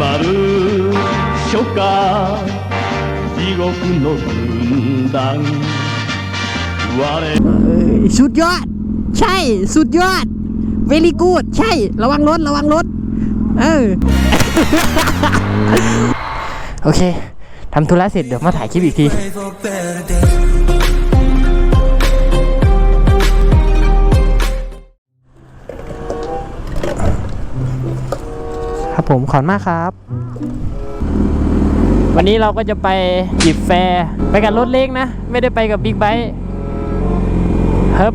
迫る初夏地獄の軍団我 เอ้ยสุดยอด ใช่ สุดยอด เวลีกูด ใช่ ระวังรถ ระวังรถ เออ โอเค ทำธุระเสร็จเดี๋ยวมาถ่ายคลิปอีกที ครับผมขอบคุณมากครับ วันนี้เราก็จะไปหยิบแฟร์ไปกับรถเล็กนะ ไม่ได้ไปกับบิ๊กไบค์ครับ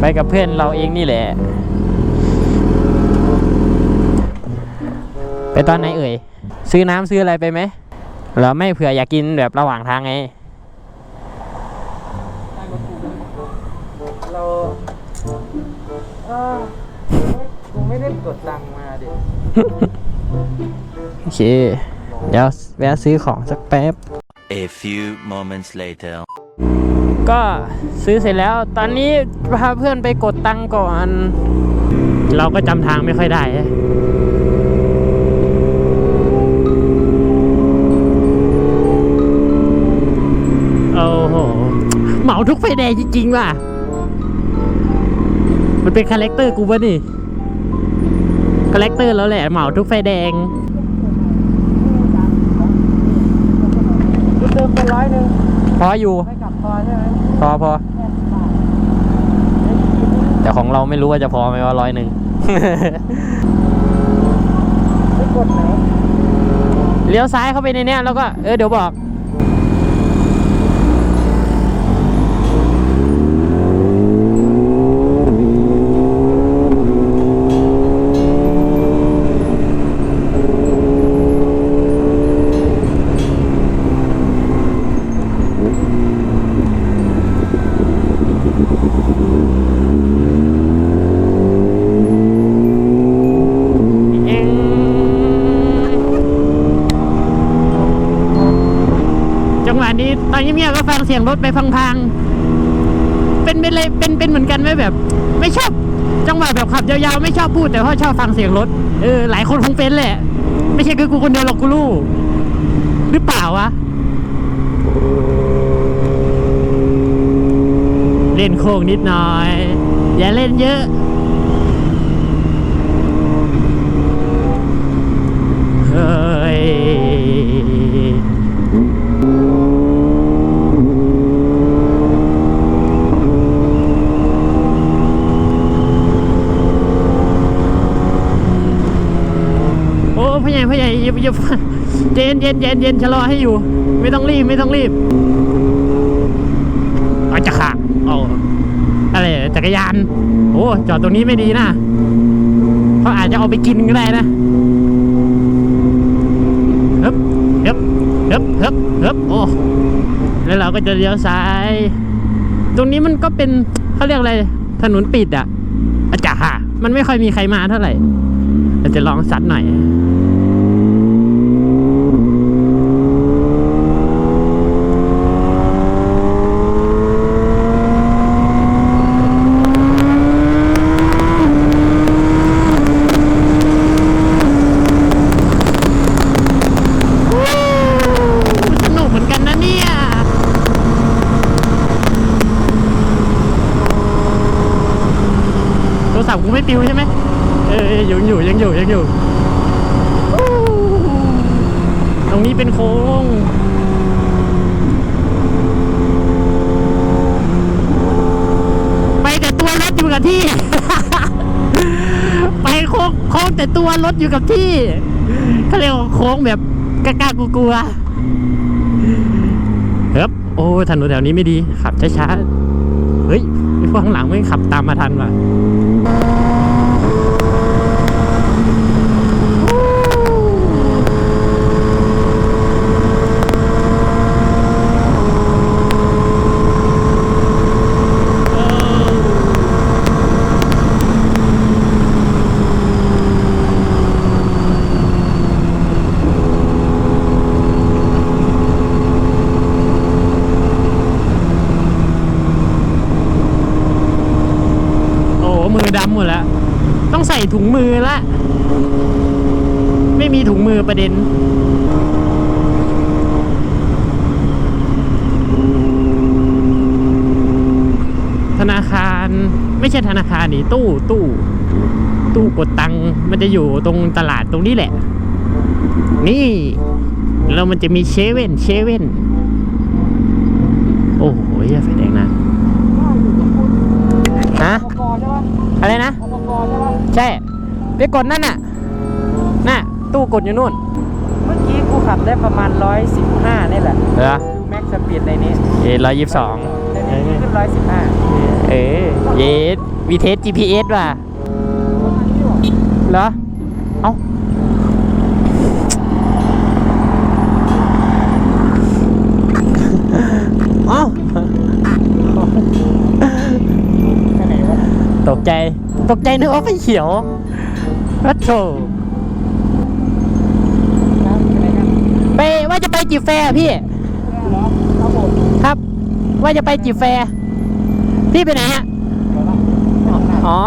ไปกับเพื่อนเราเองนี่แหละ ไปตอนไหนเอ่ย ซื้อน้ำซื้ออะไรไปไหมเราไม่เผื่ออยากกินแบบระหว่างทางไง เราเออ กูไม่ได้กดตังค์มาดิโอเค เดี๋ยวแวะซื้อของสักแป๊บ A few moments later. ก็ซื้อเสร็จแล้ว ตอนนี้พาเพื่อนไปกดตังค์ก่อน เราก็จำทางไม่ค่อยได้ฮะโอ้โห เหมาทุกไฟแดงจริงๆว่ะ มันเป็นคาแรคเตอร์กูวะนี่ คาแรคเตอร์แล้วแหละเหมาทุกไฟแดงเติมไปร้อยหนึ่งพออยู่ไม่กลับพอใช่ไหมพอพอแต่ของเราไม่รู้ว่าจะพอไหมว่าร้อยหนึ่งไม่กดไหนเลี้ยวซ้ายเข้าไปในเนี้ยแล้วก็เออเดี๋ยวบอก เองจังหวะนี้ตอนเงียบๆก็ฟังเสียงร ถไปพังๆ เป็นเป็นเลยเป็นเป็นเหมือนกันไหมแบบ ไม่ชอบจังหวะแบบขับยาวๆไม่ชอบพูดแต่ว่าชอบฟังเสียงรถ เออหลายคนคงเป็นแหละ ไม่ใช่คือกูคนเดียวหรอกกูรู้หรือเปล่าวะเล่นโค้งนิดหน่อย อย่าเล่นเยอะ เฮ้ย โอ้พ่อใหญ่พ่ อย่าเย็นเย็นเย็นเย็นชะลอให้อยู่ ไม่ต้องรีบไม่ต้องรีบอาจจะขาเอาอะไรจักรยาน โอ้จอดตรงนี้ไม่ดีนะเขาอาจจะเอาไปกินก็ได้นะฮึบฮึบฮึบฮึบฮึบโอ้แล้วเราก็จะเลี้ยวซ้าย ตรงนี้มันก็เป็นเขาเรียกอะไรถนนปิดอะอาจารย์มันไม่ค่อยมีใครมาเท่าไหร่เราจะลองซัดหน่อย สนุกเหมือนกันนะเนี่ย โทรศัพท์กูไม่ ปิวใช่ไหมเออเออยังอยู่ยังอยู่ยังอยู่อู้ตรงนี้เป็นโค้งไปแต่ตัวรถอยู่กับที่ ไปโค้งโค้งแต่ตัวรถอยู่กับที่เขาเรียกว่าโค้งแบบกล้าๆกลัวๆเฮ้บโอ้ถนนแถวนี้ไม่ดีขับช้าๆเฮ้ยไอ้พวกข้างหลังไม่ขับตามมาทันว่ะ โอ้มือดำหมดแล้ว ต้องใส่ ถุงมือละ ไม่มีถุงมือประเด็น ธนาคารไม่ใช่ธนาคารนี่ตู้ตู้ ตู้กดตังค์มันจะอยู่ตรงตลาดตรงนี้แหละ นี่แล้วมันจะมีเชเว่นเชเว่นโอ้โหอย่าไฟแดงนะฮะอะไรนะ ใช่ปะใช่ ไปกดนั่นน่ะ น่ะ ตู้กดอยู่นู่น เมื่อกี้กูขับได้ประมาณ 115 นี่แหละเหรอแม็กซ์สปีดในนี้เอร้อยยี่สิบสองในนี้ขึ้น115เออเยสวีเทส GPS ว่ะเหรอ เอ้าเอ้าตกใจ ตกใจนึกว่าไฟเขียววัดโถไปว่าจะไปจีแฟพี่ ครับว่าจะไปจีแฟ พี่ไปไหนฮะ อ๋อ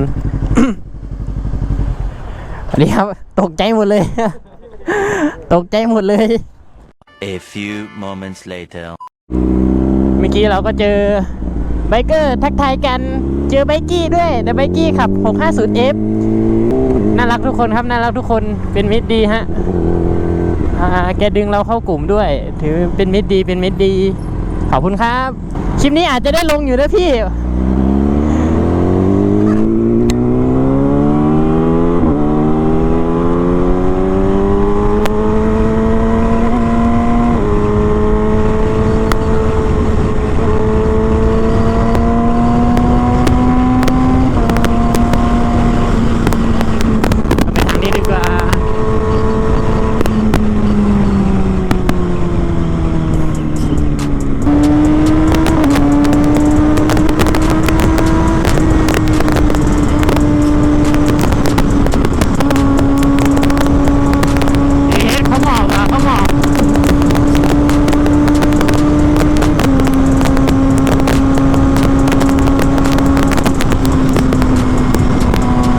ม สวัสดีครับ ตกใจ หมดเลย ตกใจหมดเลย A few moments later. เมื่อกี้เราก็เจอไบเกอร์ทักทายกัน เจอไบกี้ด้วย แต่ไบกี้ขับ 650F น่ารักทุกคนครับ น่ารักทุกคน เป็นมิตรดีฮะอ่าแกดึงเราเข้ากลุ่มด้วย ถือเป็นมิตรดี เป็นมิตรดี ขอบคุณครับ คลิปนี้อาจจะได้ลงอยู่นะพี่ ไปทางนี้ดีกว่า เอ๊ะเขาหมอบอะเขาหมอบ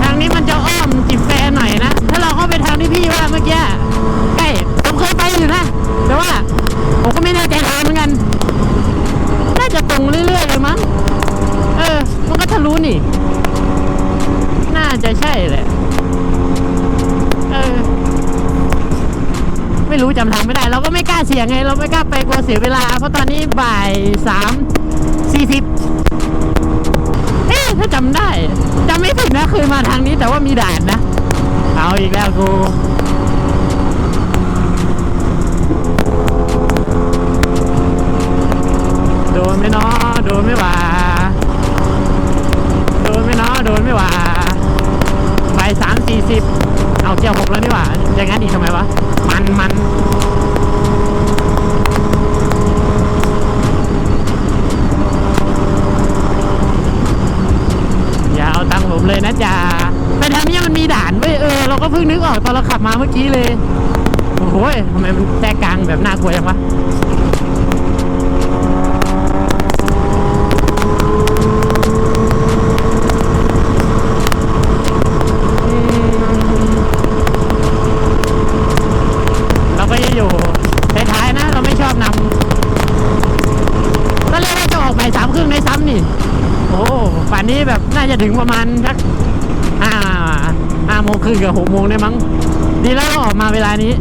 ทางนี้มันจะอ้อมจิบแฟร์หน่อยนะ ถ้าเราเข้าไปทางที่พี่ว่าเมื่อกี้ใกล้ผมเคยไปอยู่นะ แต่ว่า ผมก็ไม่แน่ใจทางเหมือนกัน น่าจะตรงเรื่อยๆเลยมั้ง เออ มันก็ทะลุนี่ น่าจะใช่แหละ เออ ไม่รู้จำทางไม่ได้ เราก็ไม่กล้าเสี่ยงไง เราไม่กล้าไปกลัวเสียเวลา เพราะตอนนี้บ่ายสามสี่สิบเอ๊ะถ้าจำได้จำไม่ผิดนะเคยมาทางนี้แต่ว่ามีด่านนะ เอาอีกแล้วกูโดนไมเนาะโดนไม่ว่าโดนไมเนาะโดนไม่ว่าบ่ายสามสี่สิบ เอาเจียวหกแล้วนี่หว่าอย่างนั้นอีกทำไมวะ มันมันอย่าเอาตังค์ผมเลยนะจ๊ะไปทางนี้มันมีด่านเว้ยเออเราก็เพิ่งนึกออกตอนเราขับมาเมื่อกี้เลย โอ้โหยทำไมมันแจกกลางแบบน่ากลัวจังวะ เราก็จะอยู่ท้ายๆนะ เราไม่ชอบนำตอนแรกว่าจะออกบ่ายสามครึ่งในซ้ำนี่ โอ้ป่านนี้แบบน่า จะถึงประมาณสักห้าห้าโมงครึ่งกับหกโมงได้มั้ง ดีแล้วเราออกมาเวลานี้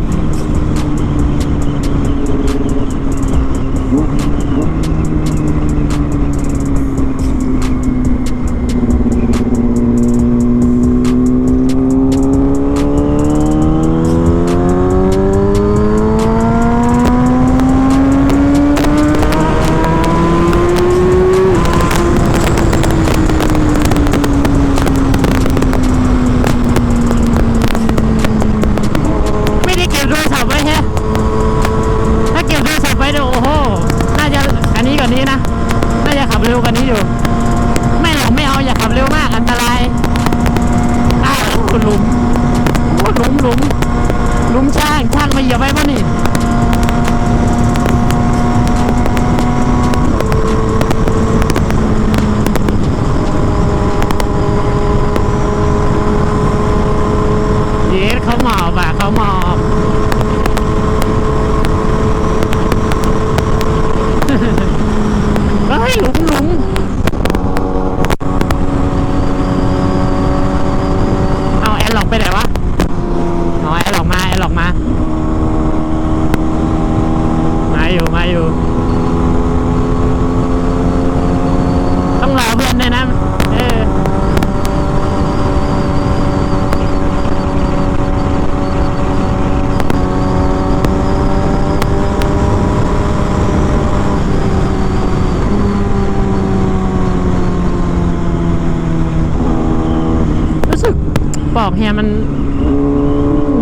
เฮียมัน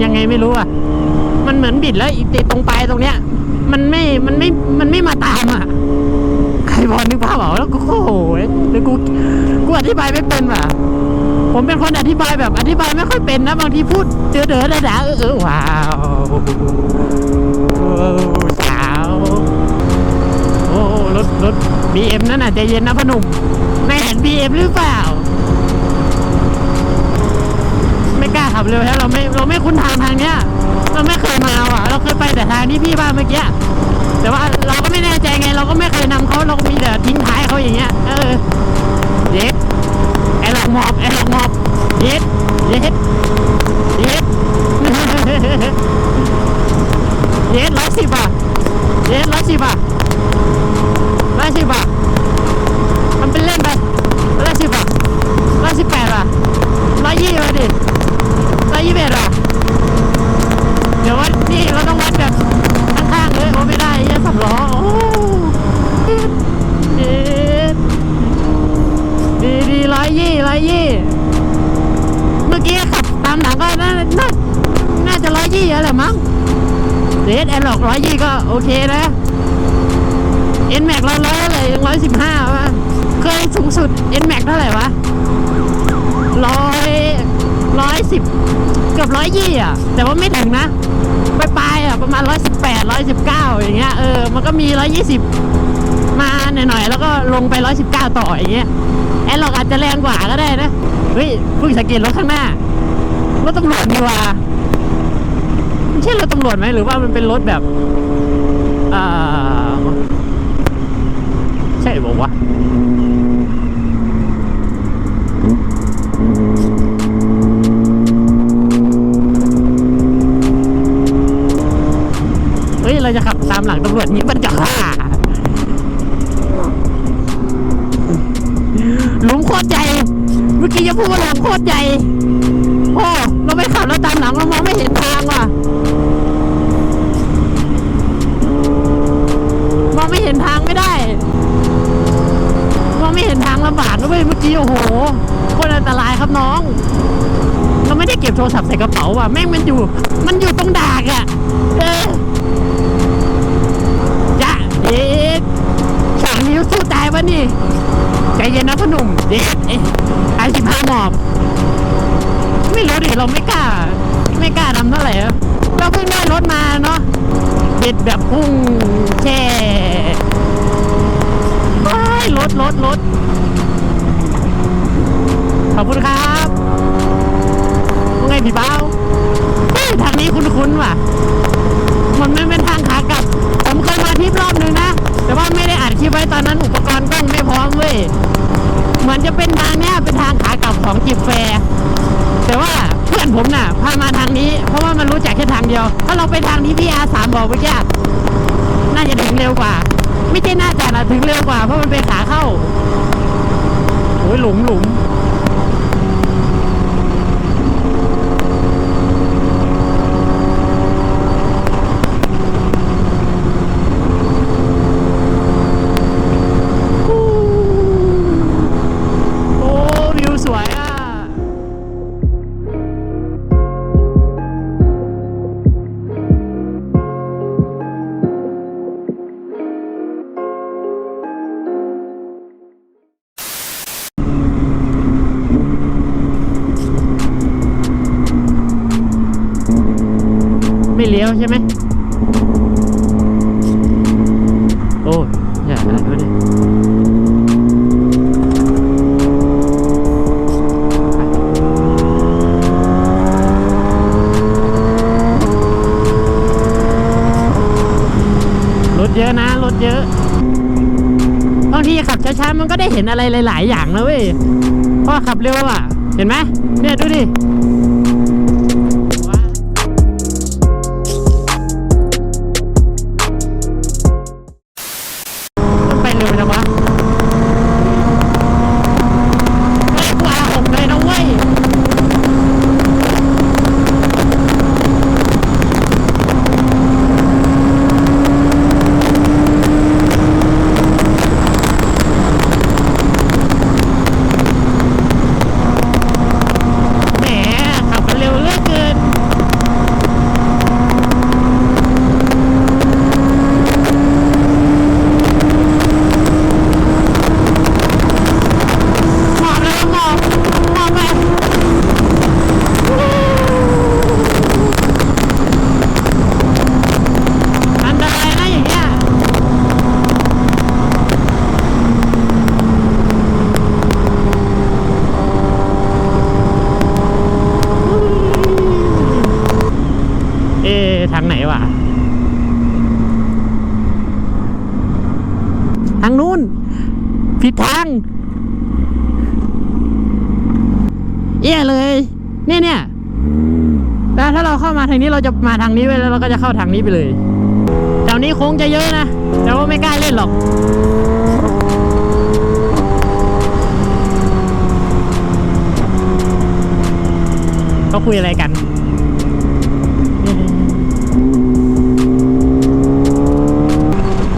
ยังไงไม่รู้อะ มันเหมือนบิดแล้วอีกตรงปลายตรงเนี้ย มันไม่ มันไม่ มันไม่มาตามอะ ใครพอนึกภาพออกแล้วก็โอ้โหหรือกู กูอธิบายไม่เป็นว่ะ ผมเป็นคนอธิบายแบบอธิบายไม่ค่อยเป็นนะ บางทีพูดเด๋อเด๋อด่าเออเออว้าวสาว โอ้รถรถบีเอ็มนั่นน่ะใจเย็นนะพอหนุ่มไม่เห็นบีเอ็มหรือเปล่า ขับเร็วแล้วเราไม่เราไม่คุ้นทางทางเนี้ย เราไม่เคยมาว่ะ เราเคยไปแต่ทางที่พี่บ้านเมื่อกี้แต่ว่าเราก็ไม่แน่ใจไง เราก็ไม่เคยนำเขาเราก็มีแต่ทิ้งท้ายเขาอย่างเงี้ยเออเย็ดไอหลักหมอบไอหลักหมอบเย็ดเย็ดเย็ดเย็ดร้อยสิบอะเย็ดร้อยสิบอะร้อยสิบอะมันเป็นเล่นไปร้อยสิบอะร้อยสิบแปดอะร้อยยี่มาดิ ยี่สิบเอ็ดอะเดี๋ยววัดนี่เราต้องวัดแบบข้างๆเลยโอ้ไม่ได้เหี้ยังสำล้อโอ้ดีดีร้อยยี่ร้อยยี่เมื่อกี้ขับตามหลังก็น่าน่าน่าจะร้อยยี่แล้วแหละมั้งเดสแอนหลอกร้อยยี่ก็โอเคนะเอ็นแม็กเราร้อยอะไรร้อยสิบห้าวะเคยสูงสุดเอ็นแม็กเท่าไหร่วะร้อย ร้อยสิบเกือบร้อยยี่อะ แต่ว่าไม่ถึงนะปลายๆอะประมาณร้อยสิบแปดร้อยสิบเก้าอย่างเงี้ยเออมันก็มีร้อยยี่สิบมาหน่อยๆ แล้วก็ลงไปร้อยสิบเก้าต่ออย่างเงี้ยแอนหลอกอาจจะแรงกว่าก็ได้นะเฮ้ยเพิ่งสังเกตรถข้างหน้ารถตำรวจนี่ว่าไม่ใช่รถตำรวจไหมหรือว่ามันเป็นรถแบบอ่าใช่บอกว่า จะขับตามหลังตำรวจนี้มันจะฆ่าหลุมโคตรใหญ่ เมื่อกี้จะพูดว่าหลุมโคตรใหญ่ โอ้เราไม่ขับแล้วตามหลังเรามองไม่เห็นทางว่ะ มองไม่เห็นทางไม่ได้ มองไม่เห็นทางลำบากนะเว้ยเมื่อกี้โอ้โหโคตรอันตรายครับน้อง เราไม่ได้เก็บโทรศัพท์ใส่กระเป๋าว่ะ แม่งมันอยู่ มันอยู่ตรงดากอะ เออ ใจเย็นนะพ่อหนุ่มเด็กเอ๊ะไอสิบห้าหมอบ ไม่รู้ดิเราไม่กล้า ไม่กล้าทำเท่าไหร่เราเพิ่งได้รถมาเนาะบิดแบบพุ่งแช่ว้ายรถรถรถขอบคุณครับว่าไงพี่เบ้าทางนี้คุ้นๆว่ะ มันไม่เป็นทางขากลับ ผมเคยมาทิปรอบหนึ่งนะ แต่ว่าไม่ได้อัดคลิปไว้ตอนนั้นอุปกรณ์กล้องไม่พร้อมเว้ยเหมือนจะเป็นทางเนี้ยเป็นทางขากลับของจิบแฟร์แต่ว่าเพื่อนผมน่ะพามาทางนี้ เพราะว่ามันรู้จักแค่ทางเดียว ถ้าเราไปทางที่พี่อาสามบอกไปแก่น่าจะถึงเร็วกว่า ไม่ใช่น่าจะนะถึงเร็วกว่าเพราะมันเป็นขาเข้าโอ้ยหลุมหลุม เลี้ยวใช่ไหมโอ้ยอย่าอะไรวะเนี่ยรถเยอะนะรถเยอะบางทีขับช้าๆมันก็ได้เห็นอะไรหลาย ๆ อย่างนะเว้ยพราะขับเร็วอะ เห็นไหมเนี่ยดูดิว้าวมันไปเร็วจังวะไม่กว่าหกเลยนะเว้ย แหมขับกันเร็วเหลือเกิน หมอบเลยหมอบหมอบไปอันตรายนะอย่างเงี้ย เอ๊ะทางไหนวะ ทางนู้น ผิดทาง เอี่ยเลย เนี่ยเนี่ยแล้วถ้าเราเข้า มาทางนี้เราจะมาทางนี้ไปแล้วเราก็จะเข้าทางนี้ไปเลยแถวนี้โค้งจะเยอะนะแต่ว่าไม่กล้าเล่นหรอกเขาคุยอะไรกัน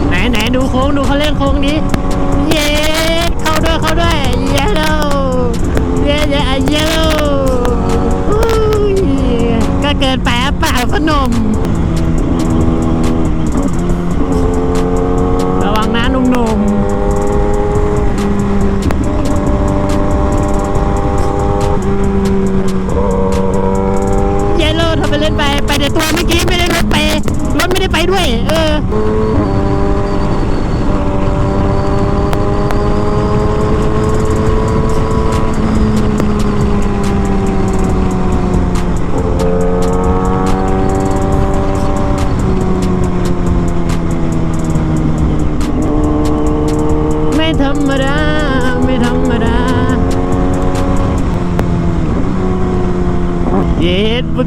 ไหนไหนดูโค้งดูเขาเล่นโค้งนี้ เย้เข้าด้วยเข้าด้วยเย้เย้เย้เย้ ก็เกินไปเปล่าพนม ระวังนะนุ่มๆเยลโลทำไปเล่นไป ไปแต่ตัวเมื่อกี้ไม่ได้รถไป รถไม่ได้ไปด้วย เออ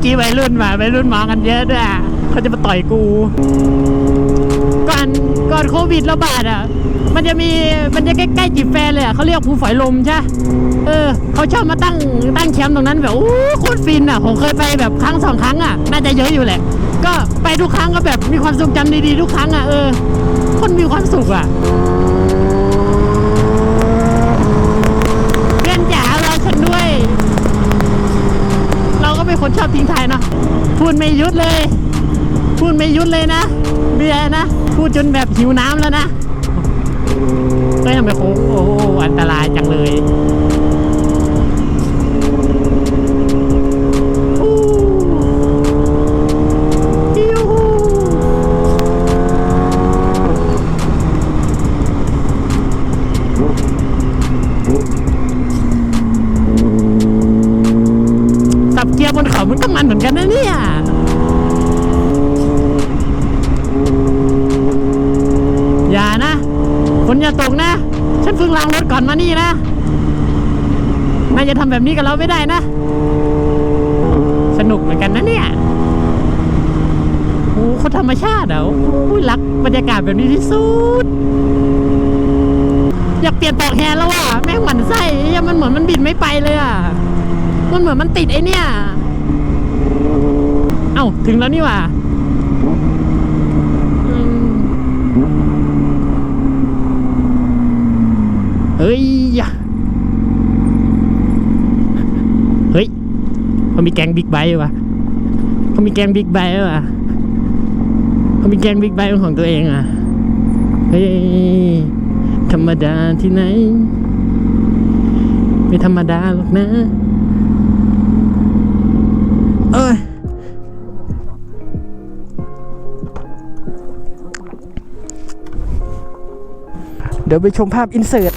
อกี้วัยรุ่นมาวัยรุ่นมองกันเยอะด้วยอะเขาจะมาต่อยกู ก่อนก่อนโควิดระบาดอะ มันจะมีมันจะใกล้ๆจิบแฟนเลยอะเขาเรียกภูฝอยลมใช่เออเขาชอบมาตั้งตั้งแคมป์ตรงนั้นแบบโอ้โคตรฟินอะผมเคยไปแบบครั้งสองครั้งอะน่าจะเยอะอยู่แหละ ก็ไปทุกครั้งก็แบบมีความทรงจำดีๆทุกครั้งอะเออคนมีความสุขอะ เพื่อนจ๋ารอฉันด้วย เราก็เป็น คนชอบทิ้งท้ายเนาะพูดไม่ยุดเลย พูดไม่ยุดเลยนะ เบียร์นะ พูดจนแบบหิวน้ำแล้วนะเฮ้ยทำไมโค้งโอ้โหอันตรายจังเลย อนมานี่นะนายจะทำแบบนี้กับเราไม่ได้นะ สนุกเหมือนกันนะเนี่ยโอ้โหเขาธรรมชาติอะโอ้โหรักบรรยากาศแบบนี้ที่สุด อยากเปลี่ยนปลอกแฮนแล้วอะ แม่งหมันไส้ไอ้เหี้ยมันเหมือนมันบินไม่ไปเลยอะ มันเหมือนมันติดไอเนี่ย เอ้า ถึงแล้วนี่ว่า เฮ้ยยะเฮ้ยเขามีแกงบิ๊กไบค์วะเขามีแกงบิ๊กไบค์วะเขามีแกงบิ๊กไบค์ของตัวเองอะเฮ้ยธรรมดาที่ไหน ไม่ธรรมดาหรอกนะ เอ้ยเดี๋ยวไปชมภาพอินเสิร์ต